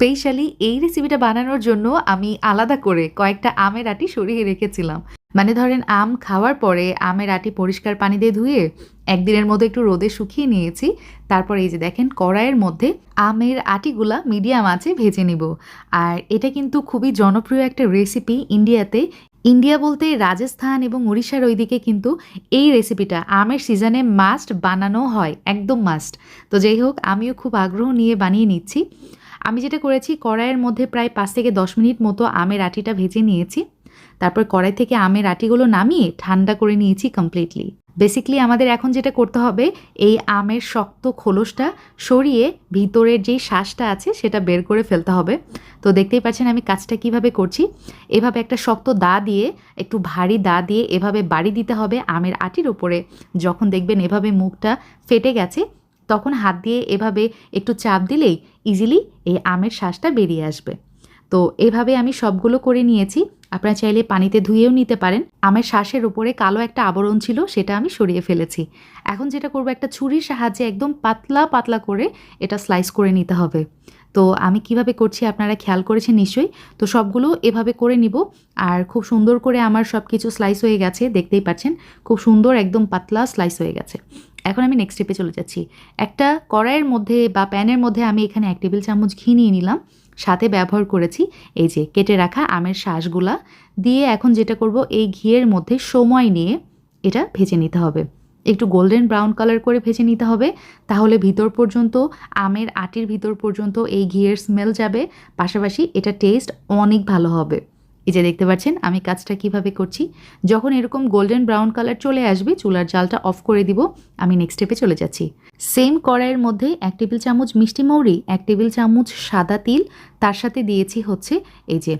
Specially এই রেসিপিটা বানানোর জন্য আমি আলাদা করে কয়েকটা আমের আটি সরিয়ে রেখেছিলাম। মানে ধরেন আম খাওয়ার পরে আমের আটি পরিষ্কার পানি দিয়ে ধুয়ে একদিনের মধ্যে একটু রোদে শুকিয়ে নিয়েছি। তারপর এই যে দেখেন কড়াইয়ের মধ্যে আমের আটিগুলা মিডিয়াম আছে ভেজে নিব। আর এটা কিন্তু খুবই জনপ্রিয় একটা রেসিপি ইন্ডিয়াতে। ইন্ডিয়া বলতে রাজস্থান এবং উড়িষ্যার ওইদিকে কিন্তু এই রেসিপিটা আমের সিজনে মাস্ট বানানো হয়, একদম মাস্ট তো যাই হোক, আমিও খুব আগ্রহ নিয়ে বানিয়ে নিচ্ছি। আমি যেটা করেছি, কড়াইয়ের মধ্যে প্রায় পাঁচ থেকে দশ মিনিট মতো আমের আটিটা ভেজে নিয়েছি। তারপর কড়াই থেকে আমের আটিগুলো নামিয়ে ঠান্ডা করে নিয়েছি কমপ্লিটলি বেসিকলি আমাদের এখন যেটা করতে হবে, এই আমের শক্ত খোলসটা সরিয়ে ভিতরের যেই শ্বাসটা আছে সেটা বের করে ফেলতে হবে। তো দেখতেই পাচ্ছেন আমি কাজটা কীভাবে করছি। এভাবে একটা শক্ত দা দিয়ে, একটু ভারী দা দিয়ে এভাবে বাড়ি দিতে হবে আমের আটির ওপরে যখন দেখবেন এভাবে মুখটা ফেটে গেছে তখন হাত দিয়ে এভাবে একটু চাপ দিলেই ইজিলি এই আমের শ্বাসটা বেরিয়ে আসবে। তো এভাবে আমি সবগুলো করে নিয়েছি। আপনারা চাইলে পানিতে ধুয়েও নিতে পারেন। আমের শ্বাসের উপরে কালো একটা আবরণ ছিল, সেটা আমি সরিয়ে ফেলেছি। এখন যেটা করব, একটা ছুরির সাহায্যে একদম পাতলা পাতলা করে এটা স্লাইস করে নিতে হবে। তো আমি কীভাবে করছি আপনারা খেয়াল করেছেন নিশ্চয়ই? তো সবগুলো এভাবে করে নিব। আর খুব সুন্দর করে আমার সব কিছু স্লাইস হয়ে গেছে, দেখতেই পাচ্ছেন। খুব সুন্দর একদম পাতলা স্লাইস হয়ে গেছে। এখন আমি নেক্সট স্টেপে চলে যাচ্ছি। একটা কড়াইয়ের মধ্যে বা প্যানের মধ্যে আমি এখানে এক টেবিল চামচ ঘি নিয়ে নিলাম, সাথে ব্যবহার করেছি এই যে কেটে রাখা আমের শ্বাসগুলা দিয়ে এখন যেটা করব, এই ঘিয়ের মধ্যে সময় নিয়ে এটা ভেজে নিতে হবে। একটু গোল্ডেন ব্রাউন কালার করে ভেজে নিতে হবে, তাহলে ভিতর পর্যন্ত, আমের আটির ভিতর পর্যন্ত এই ঘিয়ের স্মেল যাবে, পাশাপাশি এটা টেস্ট অনেক ভালো হবে। এই যে দেখতে পাচ্ছেন, আমি কাজটা কীভাবে করছি? যখন এরকম গোল্ডেন ব্রাউন কালার চলে আসবে, চুলার জালটা অফ করে দিব, আমি নেক্সট স্টেপে চলে যাচ্ছি। সেম কড়াইয়ের মধ্যে এক টেবিল চামচ মিষ্টি মৌরি, এক টেবিল চামচ সাদা তিল, তার সাথে দিয়েছি হচ্ছে এই যে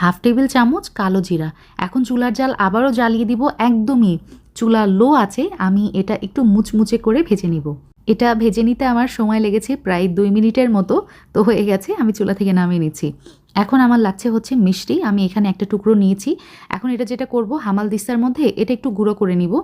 হাফ টেবিল চামচ কালো জিরা। এখন চুলার জাল আবারও জ্বালিয়ে দিব একদমই। চুলা লো আছে, আমি এটা একটু মুচমুচে করে ভেজে নিব। এটা ভেজে নিতে আমার সময় লেগেছে প্রায় দুই মিনিটের মতো, তো হয়ে গেছে, আমি চুলা থেকে নামিয়ে নিচ্ছি। এখন আমার লাগছে হচ্ছে মিষ্টি, আমি এখানে একটা টুকরো নিয়েছি। এখন এটা যেটা করব, হামাল দিস্তার মধ্যে এটা একটু গুঁড়ো করে নিব।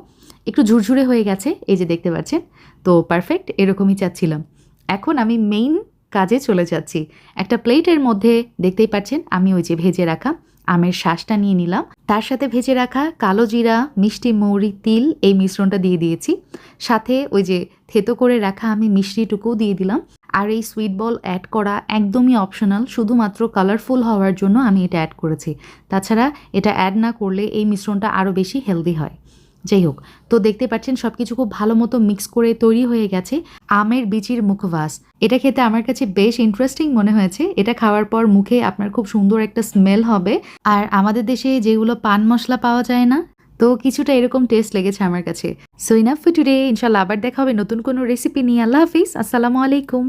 একটু ঝুরঝুরে হয়ে গেছে, এই যে দেখতে পাচ্ছেন? তো পারফেক্ট এরকমই চাচ্ছিলাম। এখন আমি মেইন কাজে চলে যাচ্ছি। একটা প্লেটের মধ্যে, দেখতেই পাচ্ছেন, আমি ওই যে ভেজে রাখা আমের শ্বাসটা নিয়ে নিলাম। তার সাথে ভেজে রাখা কালো জিরা, মিষ্টি মৌরি, তিল, এই মিশ্রণটা দিয়ে দিয়েছি। সাথে ওই যে থেতো করে রাখা আমি মিষ্টিটুকুও দিয়ে দিলাম। আর এই সুইট বল অ্যাড করা একদমই অপশনাল শুধুমাত্র কালারফুল হওয়ার জন্য আমি এটা অ্যাড করেছি। তাছাড়া এটা অ্যাড না করলে এই মিশ্রণটা আরও বেশি হেলদি হয়। যাই হোক, তো দেখতে পাচ্ছেন সব কিছু খুব ভালো মতো মিক্স করে তৈরি হয়ে গেছে। আমের বিচির মুখবাস, এটা খেতে আমার কাছে বেশ ইন্টারেস্টিং মনে হয়েছে। এটা খাওয়ার পর মুখে আপনার খুব সুন্দর একটা স্মেল হবে। আর আমাদের দেশে যেগুলো পান মশলা পাওয়া যায় না তো কিছুটা এরকম টেস্ট লেগেছে আমার কাছে। সো ইনাফ ফর টুডে ইনশাল্লাহ আবার দেখা হবে নতুন কোনো রেসিপি নিয়ে। আল্লাহ হাফিজ। আসসালামু আলাইকুম।